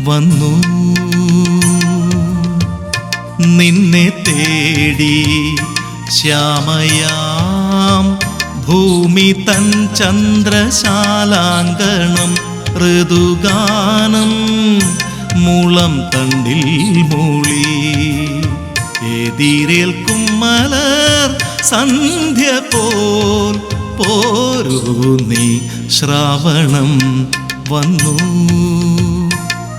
വന്നു. നിന്നെ തേടി ശ്യാമയാം. ഭൂമി തൻ ചന്ദ്രശാലാങ്കണം ഋതുഗാനം മുളം തണ്ടിൽ മൂളി. എതിരേൽക്കും മലർ സന്ധ്യ പോൽ പോരൂ നീ ശ്രാവണം വന്നു.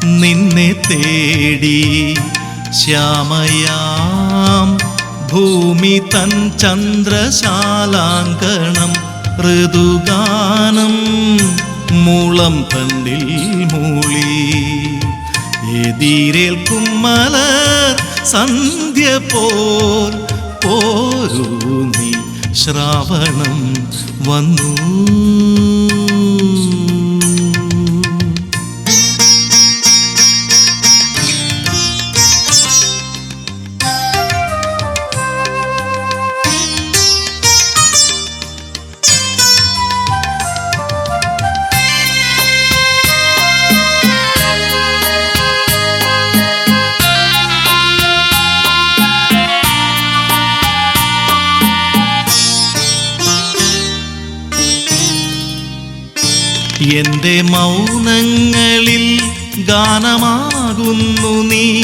നിന്നെ തേടി ശ്യാമയാം. ഭൂമി തൻ ചന്ദ്രശാലാങ്കണം. ഋതുഗാനം മൂളം തണ്ടിൽ മൂളി. എതിരേൽക്കും കുമ്മല സന്ധ്യ പോൽ പോരൂ നീ. ശ്രാവണം വന്നു. എന്റെ മൗനങ്ങളിൽ ഗാനമാകുന്നു നീ.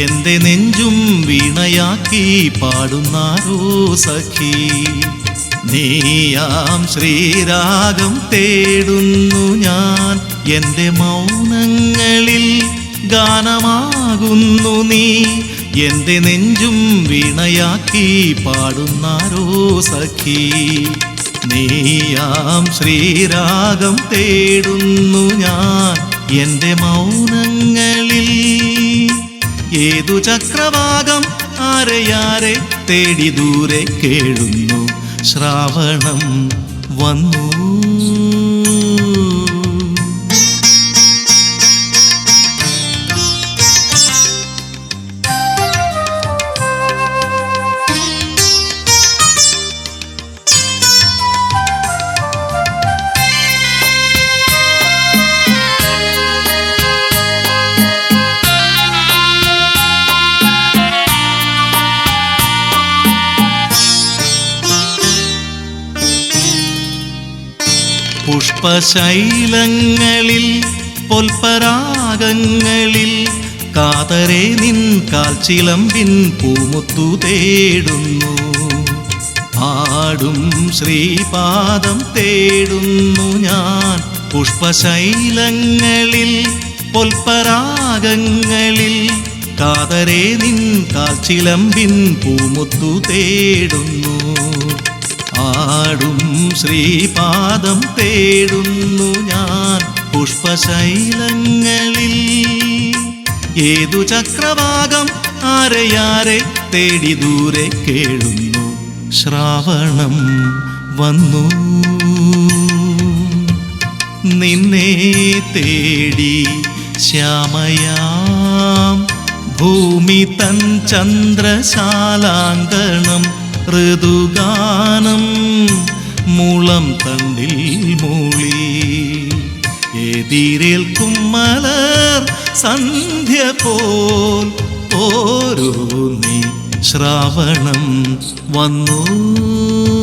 എന്റെ നെഞ്ചും വീണയാക്കി പാടുന്നാരോ സഖി. നീയാം ശ്രീരാഗം തേടുന്നു ഞാൻ. എന്റെ മൗനങ്ങളിൽ ഗാനമാകുന്നു നീ. എന്റെ നെഞ്ചും വീണയാക്കി പാടുന്നാരോ സഖി. നീയാം ശ്രീരാഗം തേടുന്നു ഞാൻ എന്റെ മൗനങ്ങളിൽ. ഏതു ചക്രവാകം ആരെയാരെ തേടി ദൂരെ കേഴുന്നു? ശ്രാവണം വന്നു. പുഷ്പശൈലങ്ങളിൽ പൊൽപരാഗങ്ങളിൽ കാതരെ നിൻ കാൽച്ചിലമ്പിൻ പൂമുത്തു തേടുന്നു. ആടും ശ്രീപാദം തേടുന്നു ഞാൻ. പുഷ്പശൈലങ്ങളിൽ പൊൽപരാഗങ്ങളിൽ കാതരെ നിൻ കാൽച്ചിലമ്പിൻ പൂമുത്തു തേടുന്നു. ആടും ശ്രീപാദം തേടുന്നു ഞാൻ പുഷ്പശൈലങ്ങളിൽ. ഏതു ചക്രവാകം ആരെയാരെ തേടി ദൂരെ കേഴുന്നു? ശ്രാവണം വന്നു. നിന്നെ തേടി ശ്യാമയാം ഭൂമി തൻ ചന്ദ്രശാലാങ്കണം ഋതുഗാനം മുളം തണ്ടിൽ മൂളി. എതിരേൽക്കും മലർ സന്ധ്യ പോൽ ഓരോ നീ. ശ്രാവണം വന്നു.